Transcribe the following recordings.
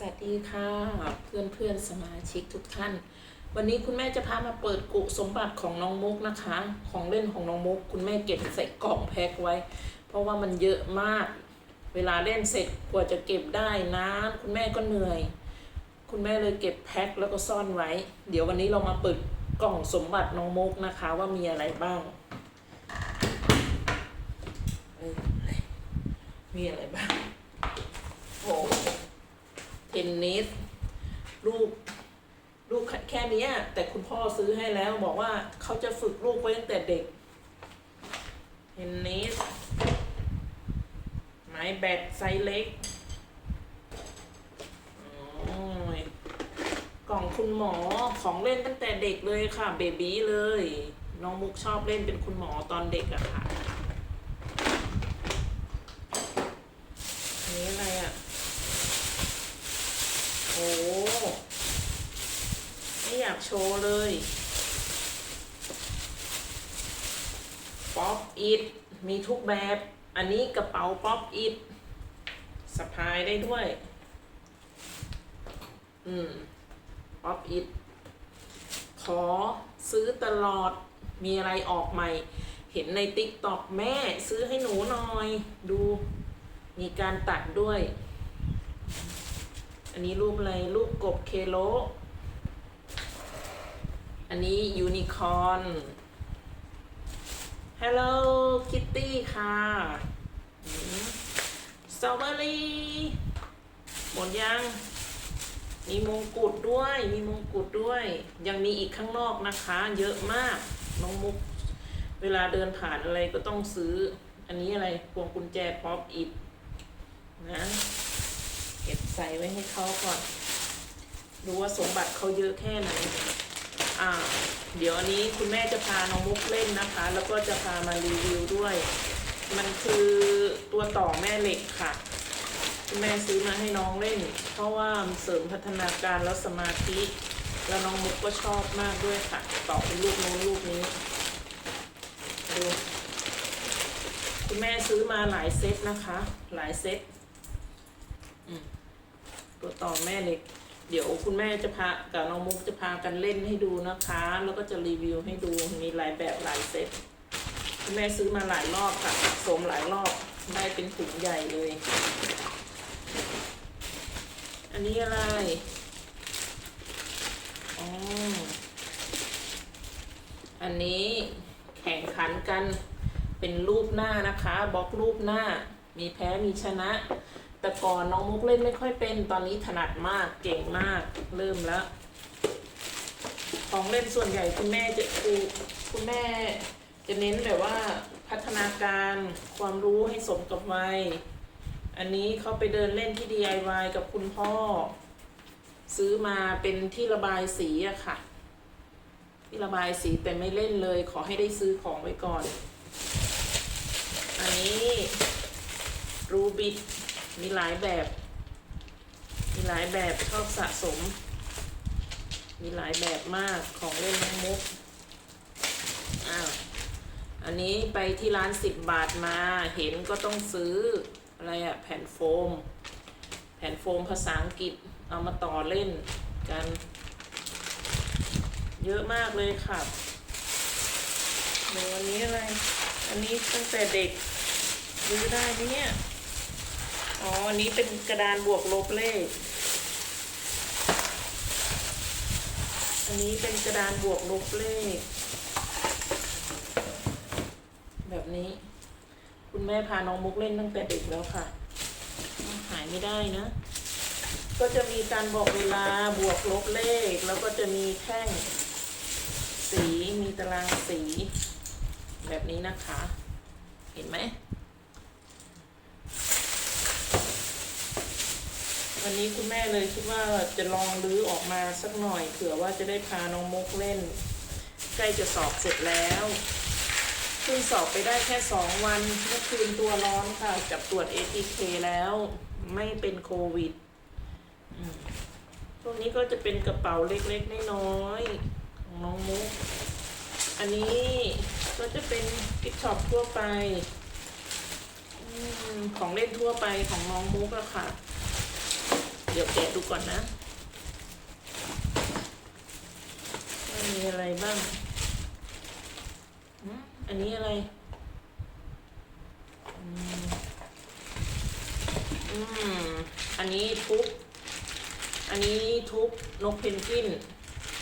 สวัสดีค่ะเพื่อนเพื่อนสมาชิกทุกท่าน วันนี้คุณแม่จะพามาเปิดกุสมบัติของน้องมุกนะคะ ของเล่นของน้องมุก คุณแม่เก็บใส่กล่องแพ็คไว้ เพราะว่ามันเยอะมาก เวลาเล่นเสร็จกว่าจะเก็บได้นานคุณแม่ก็เหนื่อย คุณแม่เลยเก็บแพ็คแล้วก็ซ่อนไว้ เดี๋ยววันนี้เรามาเปิดกล่องสมบัติน้องมุกนะคะว่ามีอะไรบ้างมีอะไรบ้างโอ้ นนิสลูกลูกแค่เนี้ยแต่คุณพ่อซื้อให้แล้วบอกว่าเขาจะฝึกลูกไว้ตั้งแต่เด็กเทนนิสไม้แบดไซส์เล็กอ้ยกล่องคุณหมอของเล่นตั้งแต่เด็กเลยค่ะ เบบี้เลย น้องมุกชอบเล่นเป็นคุณหมอตอนเด็กอะค่ะอันนี้อะไรอะ โอ้ไม่อยากโชว์เลยป๊อปอิดมีทุกแบบ อันนี้กระเป๋าป๊อปอิดสะพายได้ด้วย อืมป๊อปอิดขอซื้อตลอด มีอะไรออกใหม่ เห็นในติ๊กต็อกแม่ซื้อให้หนูหน่อย ดู มีการตัดด้วย อันนี้รูปอะไร รูปกบเคโล อันนี้ยูนิคอร์น ฮัลโหลคิตตี้ค่ะสตรอเบอรี่หมดยัง มีมงกุฎด้วย มีมงกุฎด้วย ยังมีอีกข้างนอกนะคะ เยอะมาก น้องมุก เวลาเดินผ่านอะไรก็ต้องซื้อ อันนี้อะไรพวงกุญแจป๊อปอิดนะ ใส่ไว้ให้เขาก่อนดูว่าสมบัติเขาเยอะแค่ไหน อ่า เดี๋ยวนี้คุณแม่จะพาน้องมุกเล่นนะคะ แล้วก็จะพามารีวิวด้วย มันคือตัวต่อแม่เหล็กค่ะ คุณแม่ซื้อมาให้น้องเล่น เพราะว่าเสริมพัฒนาการแล้วสมาธิ แล้วน้องมุกก็ชอบมากด้วยค่ะ ต่อเป็นลูกนู้นลูกนี้ ดู คุณแม่ซื้อมาหลายเซตนะคะ หลายเซต อืม ตัวต่อแม่เหล็ก เดี๋ยวคุณแม่จะพากับน้องมุกจะพากันเล่นให้ดูนะคะ แล้วก็จะรีวิวให้ดูมีหลายแบบหลายเซตคุณแม่ซื้อมาหลายรอบค่ะสะสมหลายรอบได้เป็นถุงใหญ่เลย อันนี้อะไรอ๋ออันนี้แข่งขันกันเป็นรูปหน้านะคะบล็อกรูปหน้า มีแพ้มีชนะ แต่ก่อนน้องมุกเล่นไม่ค่อยเป็น ตอนนี้ถนัดมากเก่งมากเริ่มแล้ว ของเล่นส่วนใหญ่คุณแม่จะครูคุณแม่จะเน้นแบบว่าพัฒนาการความรู้ให้สมกับวัย อันนี้เขาไปเดินเล่นที่ DIY กับคุณพ่อ ซื้อมาเป็นที่ระบายสีอะค่ะ ที่ระบายสีแต่ไม่เล่นเลย ขอให้ได้ซื้อของไว้ก่อน อันนี้รูบิก มีหลายแบบ มีหลายแบบชอบสะสม มีหลายแบบมากของเล่นน้องมุกอ้าวอันนี้ไปที่ร้านสิบบาทมาเห็นก็ต้องซื้ออะไรอะแผ่นโฟม แผ่นโฟมภาษาอังกฤษเอามาต่อเล่นกัน เยอะมากเลยค่ะเดี๋ยวอันนี้อะไร อันนี้ตั้งแต่เด็กซื้อได้ไหมเนี่ย อ๋อ อันนี้เป็นกระดานบวกลบเลข อันนี้เป็นกระดานบวกลบเลข แบบนี้ คุณแม่พาน้องมุกเล่นตั้งแต่เด็กแล้วค่ะ หายไม่ได้นะ ก็จะมีการบอกเวลาบวกลบเลข แล้วก็จะมีแท่ง สี มีตารางสี แบบนี้นะคะ เห็นไหม วันนี้คุณแม่เลยคิดว่าจะลองรื้อออกมาสักหน่อยเผื่อว่าจะได้พาน้องมุกเล่น ใกล้จะสอบเสร็จแล้วเพิ่งสอบไปได้แค่สองวันเมื่อคืนตัวร้อนค่ะจับตรวจ ATK แล้วไม่เป็นโควิดอืมพวกนี้ก็จะเป็นกระเป๋าเล็กๆน้อยๆของน้องมุก อันนี้ก็จะเป็นกิฟช็อปทั่วไปอของเล่นทั่วไปของน้องมุกอะค่ะ ดี๋ยวแกะดูก่อนนะมีอะไรบ้าง อันนี้อะไรอืมอืม อันนี้ทุบ อันนี้ทุบนกเพนกวิน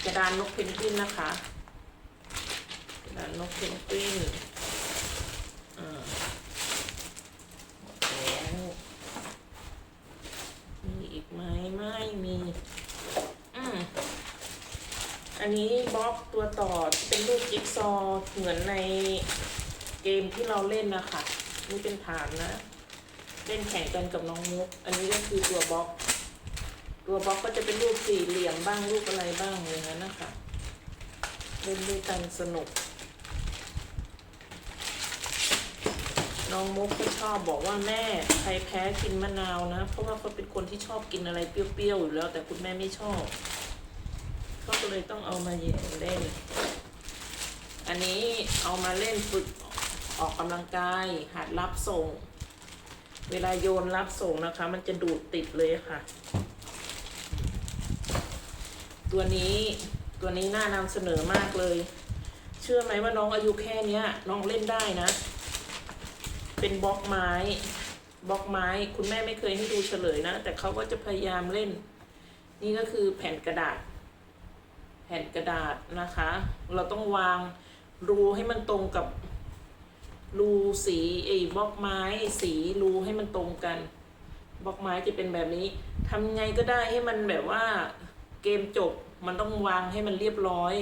กระดานนกเพนกวินนะคะกระดานนกเพนกวินอ่าหมดแล้วมีอีกไหมไม่มี อืม อันนี้บล็อกตัวต่อที่เป็นรูปจิ๊กซอว์เหมือนในเกมที่เราเล่นนะคะนี่เป็นฐานนะ เล่นแข่งกันกับน้องมุก อันนี้ก็คือตัวบล็อก ตัวบล็อกก็จะเป็นรูปสี่เหลี่ยมบ้างรูปอะไรบ้างอย่างนั้นนะคะเล่นด้วยกันสนุก น้องมุกก็ชอบบอกว่าแม่ใครแพ้กินมะนาวนะ เพราะว่าเขาเป็นคนที่ชอบกินอะไรเปรี้ยวๆอยู่แล้วแต่คุณแม่ไม่ชอบ ก็เลยต้องเอามาเล่น อันนี้เอามาเล่นฝึกออกกำลังกายหัดรับส่ง เวลาโยนรับส่งนะคะ มันจะดูดติดเลยค่ะ ตัวนี้ตัวนี้น่านำเสนอมากเลย เชื่อไหมว่าน้องอายุแค่นี้น้องเล่นได้นะ เป็นบล็อกไม้บล็อกไม้ คุณแม่ไม่เคยให้ดูเฉลยนะ แต่เขาก็จะพยายามเล่น นี่ก็คือแผ่นกระดาษ แผ่นกระดาษนะคะ เราต้องวางรูให้มันตรงกับรูสีไอ้บล็อกไม้สีรูให้มันตรงกันบล็อกไม้จะเป็นแบบนี้ทำไงก็ได้ให้มันแบบว่าเกมจบมันต้องวางให้มันเรียบร้อย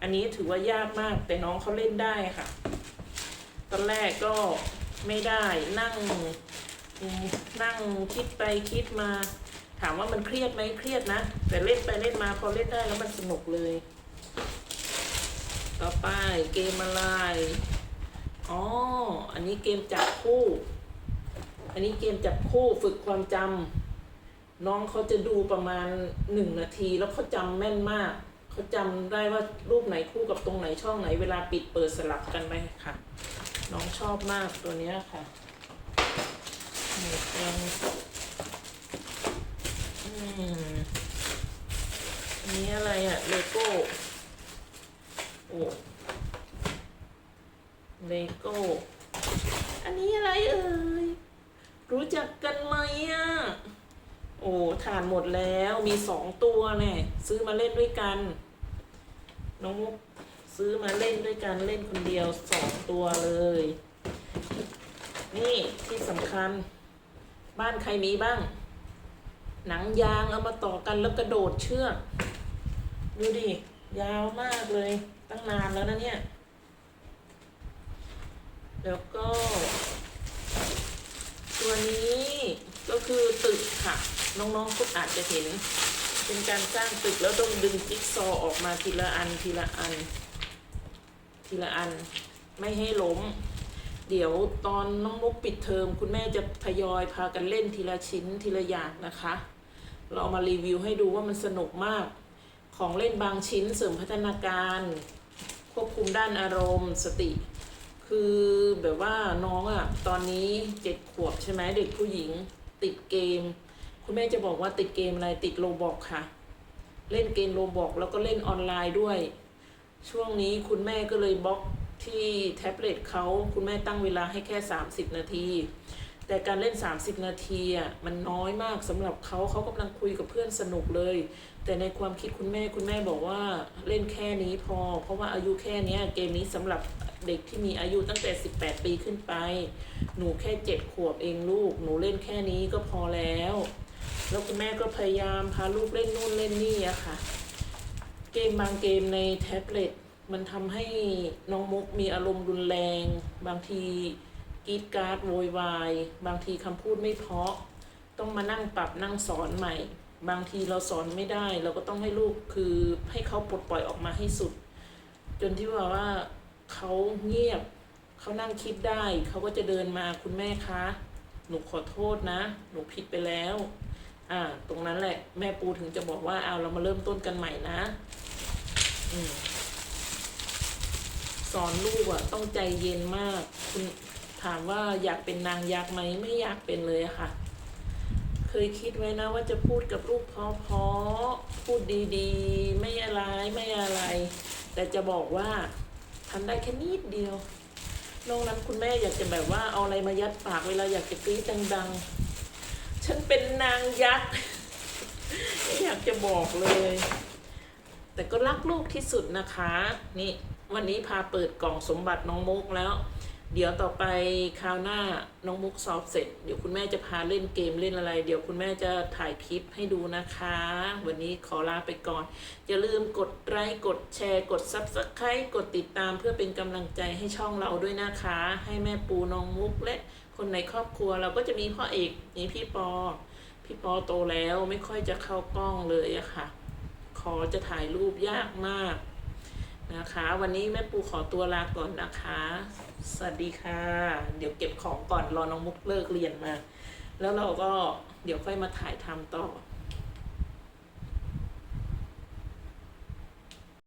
อันนี้ถือว่ายากมากแต่น้องเขาเล่นได้ค่ะ ตอนแรกก็ไม่ได้นั่งนั่งคิดไปคิดมา ถามว่ามันเครียดไหมเครียดนะ แต่เล่นไปเล่นมาพอเล่นได้แล้วมันสนุกเลย ต่อไปเกมอะไรอ๋ออันนี้เกมจับคู่ อันนี้เกมจับคู่ฝึกความจำน้องเขาจะดูประมาณหนึ่งนาที แล้วเขาจำแม่นมากเขาจำได้ว่ารูปไหนคู่กับตรงไหนช่องไหน เวลาปิดเปิดสลับกันไปค่ะ น้องชอบมากตัวเนี้ยค่ะหมดยัง อันนี้อะไรอะเลโก้ โอ้เลโก้ อันนี้อะไรเอ่ย รู้จักกันไหมอะ โอ้ทานหมดแล้วมีสองตัวเนี่ยซื้อมาเล่นด้วยกัน น้องมุกซื้อมาเล่นด้วยกันเล่นคนเดียวสองตัวเลย นี่ที่สำคัญ บ้านใครมีบ้าง หนังยางเอามาต่อกันแล้วกระโดดเชือก ดูดิ ยาวมากเลย ตั้งนานแล้วนะเนี่ย แล้วก็ ตัวนี้ก็คือตึกค่ะ น้องๆก็อาจจะเห็น เป็นการสร้างตึกแล้วต้องดึงจิ๊กซอออกมาทีละอันทีละอัน ทีละอันไม่ให้ล้ม เดี๋ยวตอนน้องมุกปิดเทอม คุณแม่จะทยอยพากันเล่นทีละชิ้นทีละอย่างนะคะ เราเอามารีวิวให้ดูว่ามันสนุกมาก ของเล่นบางชิ้นเสริมพัฒนาการ ควบคุมด้านอารมณ์สติ คือแบบว่าน้องอะ่ะ ตอนนี้เจ็ดขวบใช่ไหมเด็กผู้หญิงติดเกม คุณแม่จะบอกว่าติดเกมอะไรติดโลบอกค่ะ เล่นเกมโลบอกแล้วก็เล่นออนไลน์ด้วย ช่วงนี้คุณแม่ก็เลยบล็อกที่แท็บเล็ตเขาคุณแม่ตั้งเวลาให้แค่ 30 นาที แต่การเล่น 30 นาทีอะมันน้อยมากสำหรับเขาเขากำลังคุยกับเพื่อนสนุกเลย แต่ในความคิดคุณแม่คุณแม่บอกว่าเล่นแค่นี้พอ เพราะว่าอายุแค่นี้เกมนี้สำหรับเด็กที่มีอายุตั้งแต่ 18 ปีขึ้นไป หนูแค่เจ็ดขวบเองลูก หนูเล่นแค่นี้ก็พอแล้ว แล้วคุณแม่ก็พยายามพาลูกเล่นนู่นเล่นนี่อะค่ะ เกมบางเกมในแท็บเล็ตมันทำให้น้องมุกมีอารมณ์รุนแรง บางที รีดการ์ดโวยวาย บางทีคำพูดไม่เพาะ ต้องมานั่งปรับนั่งสอนใหม่ บางทีเราสอนไม่ได้ เราก็ต้องให้ลูกคือให้เขาปลดปล่อยออกมาให้สุด จนที่ว่าว่าเขาเงียบเขานั่งคิดได้ เขาก็จะเดินมาคุณแม่คะ หนูขอโทษนะ หนูผิดไปแล้ว อ่า ตรงนั้นแหละ แม่ปูถึงจะบอกว่าเอาเรามาเริ่มต้นกันใหม่นะ อืมสอนลูกอะต้องใจเย็นมาก คุณ ถามว่าอยากเป็นนางยักษ์ไหมไม่อยากเป็นเลยค่ะ เคยคิดไว้นะว่าจะพูดกับลูกเพราะๆพูดดีๆ ไม่อะไรไม่อะไร แต่จะบอกว่าทำได้แค่นิดเดียวนอกนั้นคุณแม่อยากจะแบบว่าเอาอะไรมายัดปากเวลาอยากจะกรี๊ดดังๆ ฉันเป็นนางยักษ์อยากจะบอกเลย แต่ก็รักลูกที่สุดนะคะ นี่วันนี้พาเปิดกล่องสมบัติน้องมุกแล้ว เดี๋ยวต่อไปคราวหน้าน้องมุกสอบเสร็จ เดี๋ยวคุณแม่จะพาเล่นเกมเล่นอะไร เดี๋ยวคุณแม่จะถ่ายคลิปให้ดูนะคะ วันนี้ขอลาไปก่อน อย่าลืมกดไลค์กดแชร์ กด Subscribe กดติดตามเพื่อเป็นกำลังใจให้ช่องเราด้วยนะคะ ให้แม่ปูน้องมุกและคนในครอบครัวเราก็จะมีพ่อเอกนี่พี่ปอ พี่ปอโตแล้วไม่ค่อยจะเข้ากล้องเลยอะค่ะ ขอจะถ่ายรูปยากมาก นะคะ วันนี้แม่ปูขอตัวลาก่อนนะคะ สวัสดีค่ะ เดี๋ยวเก็บของก่อนรอน้องมุกเลิกเรียนมา แล้วเราก็เดี๋ยวค่อยมาถ่ายทำต่อ